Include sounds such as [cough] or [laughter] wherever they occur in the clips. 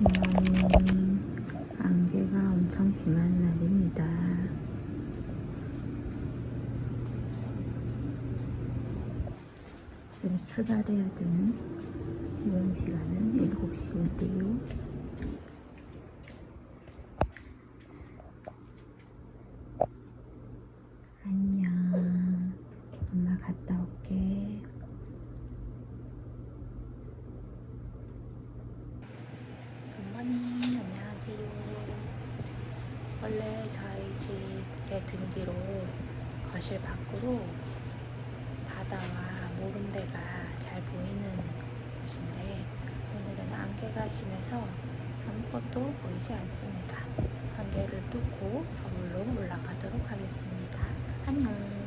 굿모닝 안개가 엄청 심한 날입니다. 이제 출발해야 되는 지금 시간은 7시인데요 안녕 엄마 갔다 올게 굿모닝 안녕하세요 원래 저희 집 제등 뒤로 거실 밖으로 바다와 모른 데가 잘 보이는 곳인데 오늘은 안개가 심해서 아무것도 보이지 않습니다. 안개를 뚫고 서울로 올라가도록 하겠습니다. 안녕.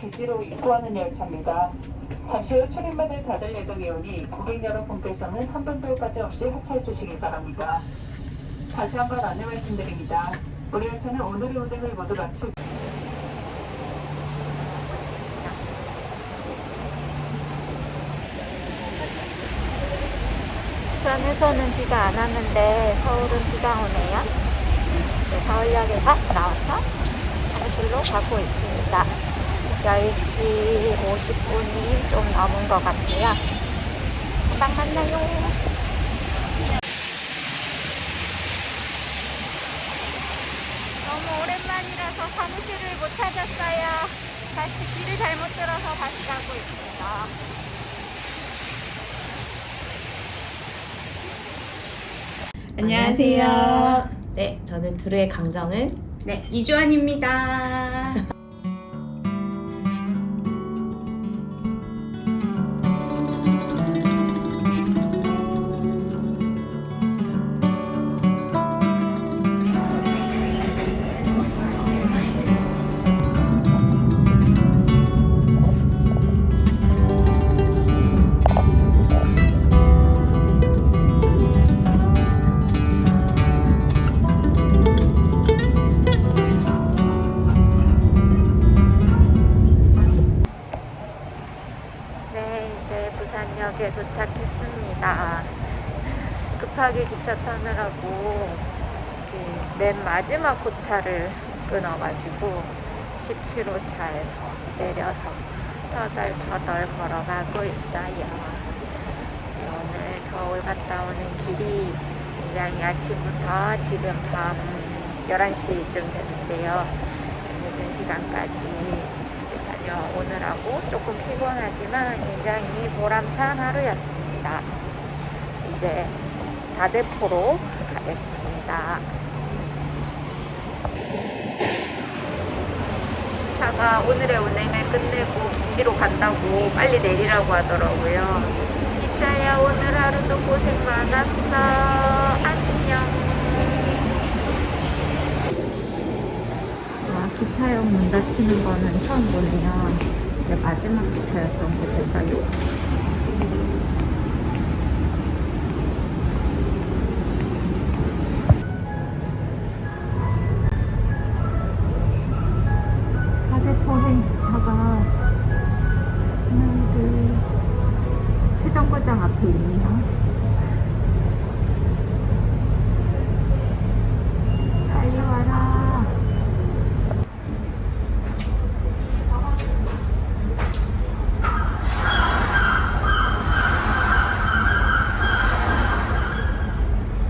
기지로 입구하는 열차입니다. 잠시 후 출입문을 닫을 예정이오니 고객 여러분께서는 한 분도 까지 없이 하차해 주시기 바랍니다. 다시 한 번 안내 말씀드립니다. 우리 열차는 오늘의 운행을 모두 마치고 부산에서는 비가 안 왔는데 서울은 비가 오네요. 네, 서울역에서 나와서 사무실로 가고 있습니다. 10시 50분이 좀 넘은 것 같아요. 금방 만나요. 너무 오랜만이라서 사무실을 못 찾았어요. 다시 길을 잘못 들어서 다시 가고 있습니다. 안녕하세요. 네, 저는 두루의 강정은 네, 이주환입니다. [laughs] 기차 타느라고 그맨 마지막 고차를 끊어가지고 17호차에서 내려서 터덜터덜 걸어가고 있어요. 네, 오늘 서울 갔다 오는 길이 굉장히 아침부터 지금 밤 11시쯤 됐는데요. 늦은 시간까지 다녀오느라고 조금 피곤하지만 굉장히 보람찬 하루였습니다. 이제 다대포로 가겠습니다. 차가 오늘의 운행을 끝내고 기지로 간다고 빨리 내리라고 하더라고요. 기차야 오늘 하루도 고생 많았어. 안녕. 아, 기차역 문 닫히는 거는 처음 보네요. 이게 마지막 기차였던 곳일까요?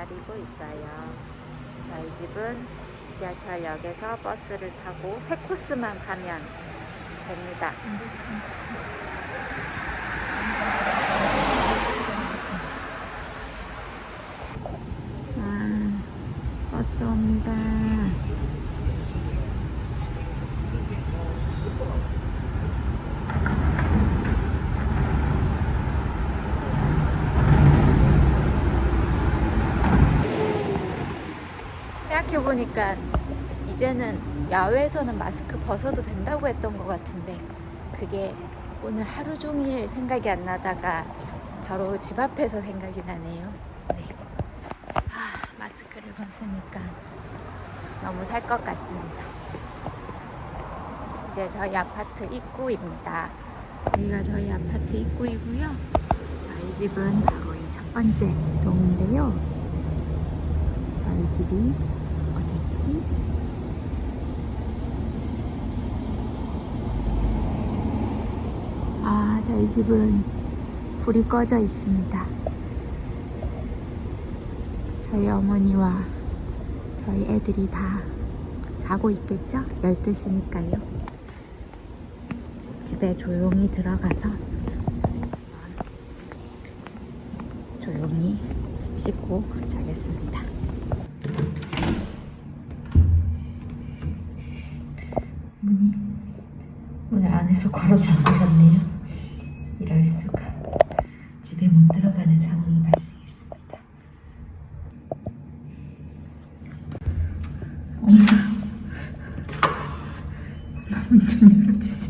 기다리고 있어요. 저희 집은 지하철역에서 버스를 타고 세 코스만 가면 됩니다. 아, 버스 옵니다. 생각해 보니까 이제는 야외에서는 마스크 벗어도 된다고 했던 것 같은데 그게 오늘 하루 종일 생각이 안 나다가 바로 집 앞에서 생각이 나네요. 네. 아, 마스크를 벗으니까 너무 살 것 같습니다. 이제 저희 아파트 입구입니다. 여기가 저희 아파트 입구이고요. 저희 집은 바로 이 첫 번째 동인데요. 저희 집이 있지? 아, 저희 집은 불이 꺼져 있습니다. 저희 어머니와 저희 애들이 다 자고 있겠죠? 12시니까요. 집에 조용히 들어가서 조용히 씻고 자겠습니다. 문이 문을 안에서 걸어 잠그셨네요. 이럴 수가 집에 못 들어가는 상황이 발생했습니다. 엄마, 문좀 열어주세요.